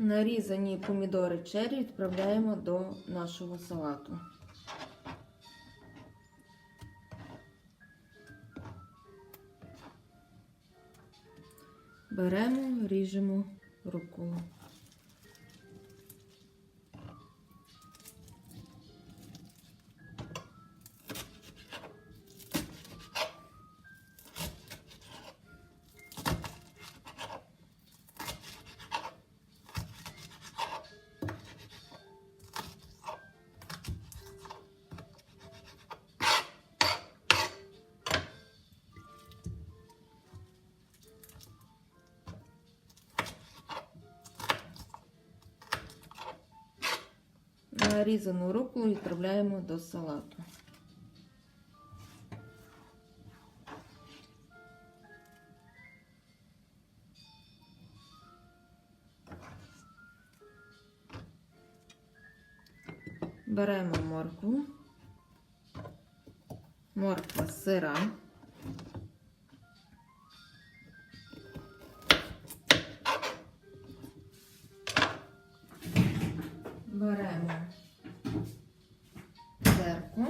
Нарізані помідори черрі відправляємо до нашого салату. Беремо, ріжемо руколу. Нарізану руколу відправляємо до салату. Беремо моркву, морква сира. Беремо церкву.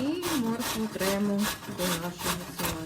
І моркву тремо до нашого салату.